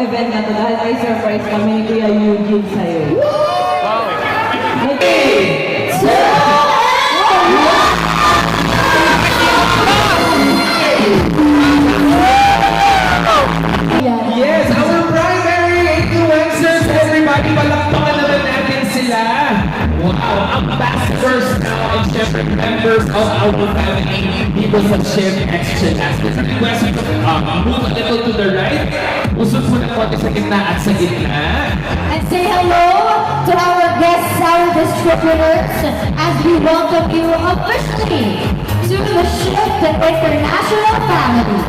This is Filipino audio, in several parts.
event na to dahil may surprise kami ni Kuya Eugene sa'yo. Okay. Yes, our primary influencers, everybody, palakpakan naman natin sila. Wow, ambassadors now and syempre members of our family, people from Chef Extra Last. Request uh, move a little to the right. Ng konti sa gitna at sa gitna. And say hello to our guests, our distributors, as we welcome you officially to the Shift International Family.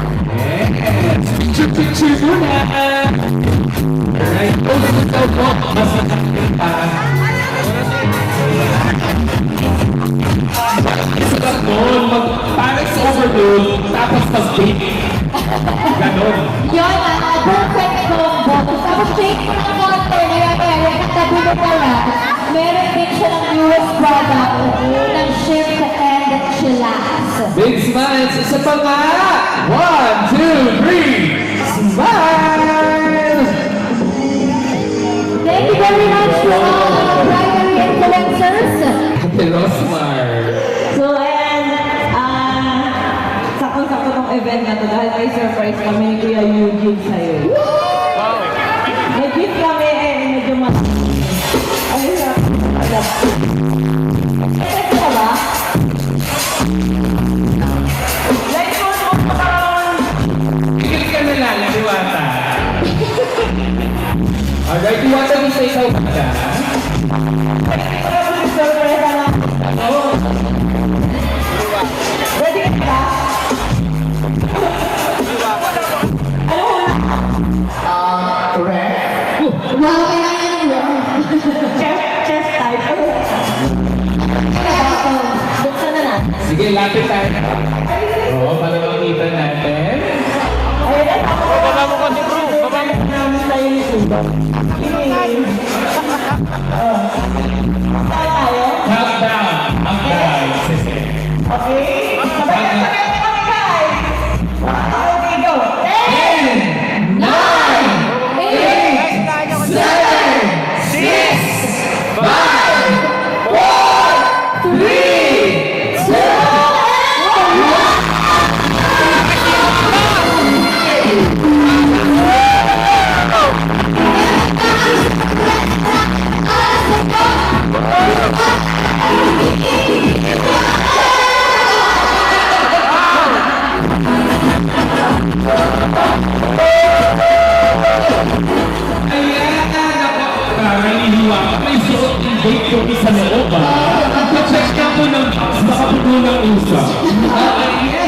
Picture, picture muna. Alright, daw po. Mas nakakita. Sarap nun, mag Paris overload, tapos mag-bake. Ganon. Yun ang perfect combo. Tapos shake mo ng konti, kaya kaya katabi mo pala. Meron din siya ng newest product ng Shift and Chillax. Big smiles, isa pa nga! One, two, three! Eugene sa'yo. May gift kami eh, medyo mas... Ayun na. Alam. Ito ka ba? Like, kung mo. Tigil ka na lang, Diwata. Alright, Diwata, di sa ikaw ka. Sige, lapit tayo. Oo, para makita natin. Baba mo kasi bro. Baba mo. Namin tayo ni tayo? Countdown. Ang guys. Sige. Okay. Ayan, ako. Karanihiwa ka. May suot ng date na oba. Pa-check ka po ng box. Baka puno ng usap.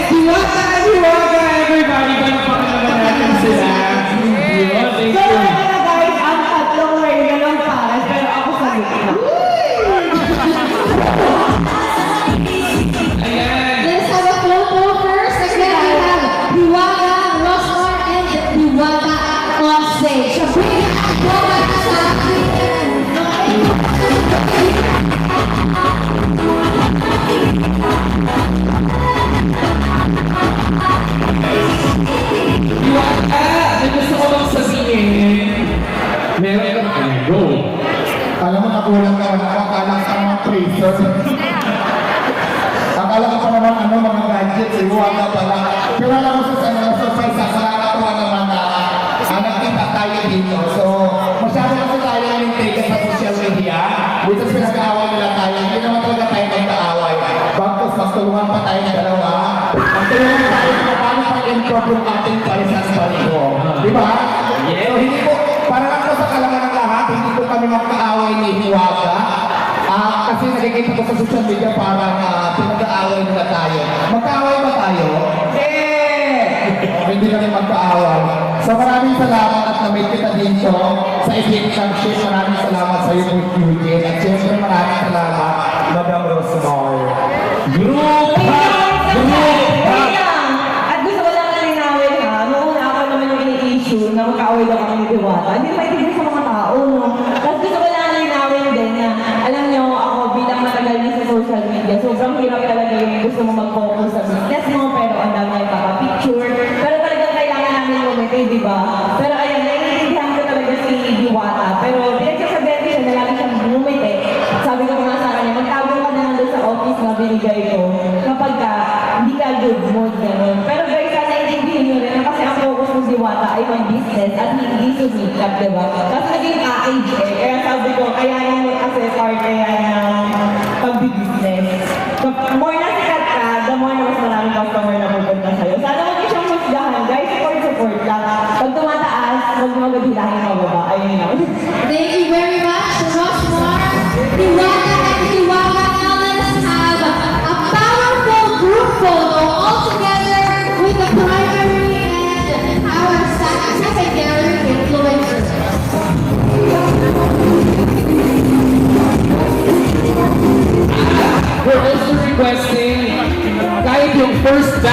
Mga freezer. akala ka pa naman ano, mga gadgets, iwan ka pala. Pero alam mo sa sana, sa surprise, nakakatawa naman na ah, nakita tayo dito. So, masyado kasi tayo ang intriga sa social media. Which is pinag-aaway nila tayo. Hindi naman talaga tayo magkaaway. Bagkus, magtulungan pa tayo ng dalawa. Magtulungan tayo kung paano pag-improve yung ating parisan baliho. Di ba? Yes. So, hindi po, para lang maraming salamat at na-meet kita dito sa event ng ship. Maraming salamat sa iyo, Boy Eugene. At syempre maraming salamat, Madam Rosemar. Group hug! Group hug! At gusto ko lang nalinawin ha, noong ako naman yung ini-issue na magkaaway daw kami ni Diwata. Hindi na I, I, I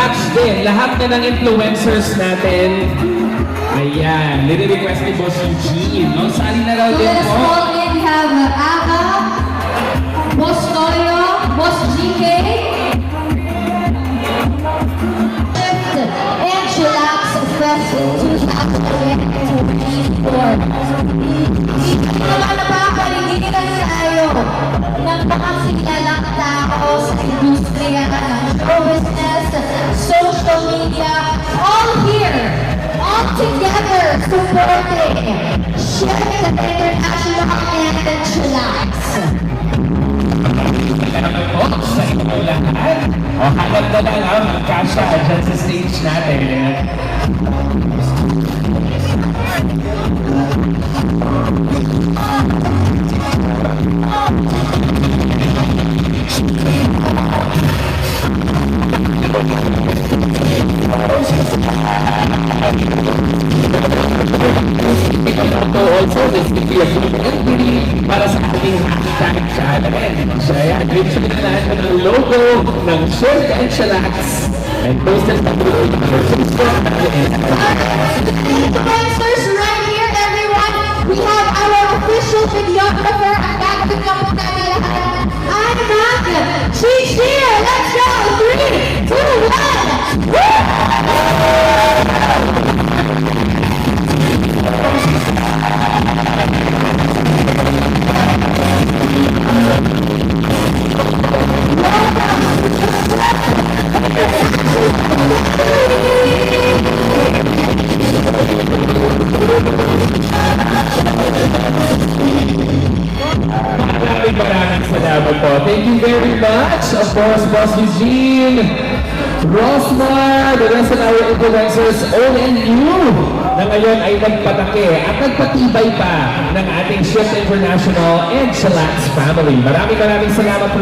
batch din, lahat na ng influencers natin. Ayan, nire-request ni Boss Eugene. No? Sali na raw So din po. call in. We have Aga, Boss Toyo, Boss GK, and Chillax Fest 2024. Dito naman napapaligiran tayo ng mga silalang tao sa industriya ng show business, social media, all here, all together, supporting Chef International and Chillax. po sa inyo lahat. O, hanap na lang ang magkasya dyan sa stage natin. Challenge. Ayan, picture na natin ang logo ng Short and Chillax and posted sa Facebook and Influencers right here, everyone. We have our official videographer. Ang gagawin lang po natin lahat. I'm Mac. She's here. Let's go. Three, two, one. Woo! You very much. Of course, Boss Eugene, Rosmar, the rest of our influencers, all and you, na ngayon ay nagpatake at nagpatibay pa ng ating Shift International and Chillax family. Maraming maraming salamat po